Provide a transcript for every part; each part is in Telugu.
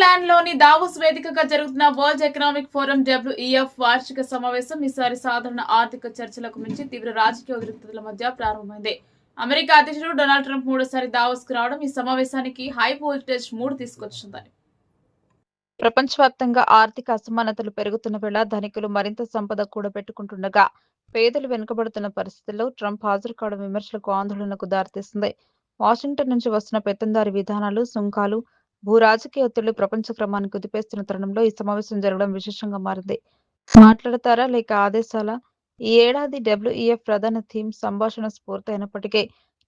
స్విట్జర్లాండ్లోని దావోస్ వేదికగా జరుగుతున్న వరల్డ్ ఎకనామిక్ ఫోరం డబ్ల్యూఈఎఫ్ వార్షిక సమావేశం ఈసారి సాధారణ ఆర్థిక చర్చలకు మించి తీవ్ర రాజకీయ ఉద్రిక్తతల మధ్య ప్రారంభమైంది. అమెరికా అధ్యక్షుడు డొనాల్డ్ ట్రంప్ మూడోసారి దావోస్కు రావడం ఈ సమావేశానికి హై వోల్టేజ్ మూడ్ తీసుకొచ్చిందని. ప్రపంచవ్యాప్తంగా ఆర్థిక అసమానతలు పెరుగుతున్న వేళ ధనికులు మరింత సంపద కూడబెట్టుకుంటుండగా పేదలు వెనుకబడుతున్న పరిస్థితుల్లో ట్రంప్ హాజరు కావడం విమర్శలకు ఆందోళనకు దారితీస్తుంది వాషింగ్టన్ నుంచి వస్తున్న పెత్తందారి విధానాలు సుంకాలు భూ రాజకీయ ఒత్తిళ్ళు ప్రపంచ క్రమాన్ని కుదిపేస్తున్న తరుణంలో ఈ సమావేశం జరగడం విశేషంగా మారింది. మాట్లాడతారా లేక ఆదేశాల? ఈ ఏడాది డబ్ల్యూఈఎఫ్ ప్రధాన థీమ్ సంభాషణ స్ఫూర్తి అయినప్పటికీ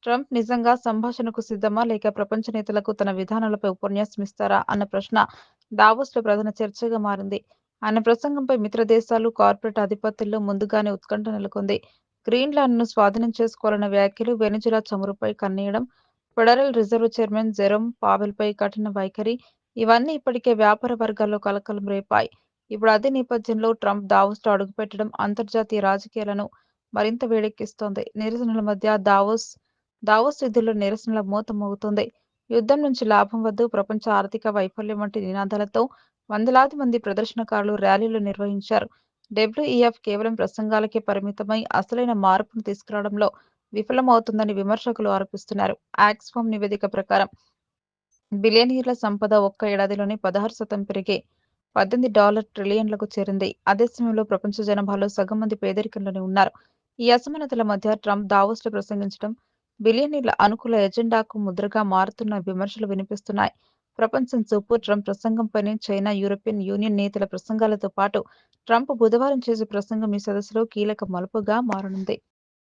ట్రంప్ నిజంగా సంభాషణకు సిద్ధమా లేక ప్రపంచ నేతలకు తన విధానాలపై ఉపన్యాసం ఇస్తారా అన్న ప్రశ్న దావోస్లో ప్రధాన చర్చగా మారింది. ఆయన ప్రసంగంపై మిత్ర దేశాలు కార్పొరేట్ ఆధిపత్యంలో ముందుగానే ఉత్కంఠ నెలకొంది. గ్రీన్లాండ్ను స్వాధీనం చేసుకోవాలన్న వ్యాఖ్యలు వెనిజులా చమురుపై కన్నేయడం ఫెడరల్ రిజర్వ్ చైర్మన్ జెరోమ్ పావెల్పై కఠిన వైఖరి. ఇవన్నీ ఇప్పటికే వ్యాపార వర్గాల్లో కలకలం రేపాయి. ఇప్పుడు అదే నేపథ్యంలో ట్రంప్ దావోస్ అడుగుపెట్టడం అంతర్జాతీయ రాజకీయాలను మరింత వేడెక్కిస్తోంది. నిరసనల మధ్య దావోస్ దావోస్ విధుల్లో నిరసనల మూత యుద్ధం నుంచి లాభం వద్దు ప్రపంచ ఆర్థిక వైఫల్యం వంటి నినాదాలతో వందలాది మంది ప్రదర్శనకారులు ర్యాలీలు నిర్వహించారు. డబ్ల్యూఈఎఫ్ కేవలం ప్రసంగాలకే పరిమితమై అసలైన మార్పును తీసుకురావడంలో విఫలమవుతుందని విమర్శకులు ఆరోపిస్తున్నారు. ఆక్స్ఫామ్ నివేదిక ప్రకారం బిలియనీర్ల సంపద ఒక్క ఏడాదిలోనే పదహారు శాతం పెరిగి పద్దెనిమిది డాలర్ ట్రిలియన్లకు చేరింది. అదే సమయంలో ప్రపంచ జనాభాలో సగం మంది పేదరికంలోనే ఉన్నారు. ఈ అసమానతల మధ్య ట్రంప్ దావోస్లో ప్రసంగించడం బిలియనీర్ల అనుకూల ఎజెండాకు ముద్రగా మారుతున్న విమర్శలు వినిపిస్తున్నాయి. ప్రపంచం చూపు ట్రంప్ ప్రసంగంపైనే చైనా యూరోపియన్ యూనియన్ నేతల ప్రసంగాలతో పాటు ట్రంప్ బుధవారం చేసే ప్రసంగం ఈ సదస్సులో కీలక మలుపుగా మారనుంది.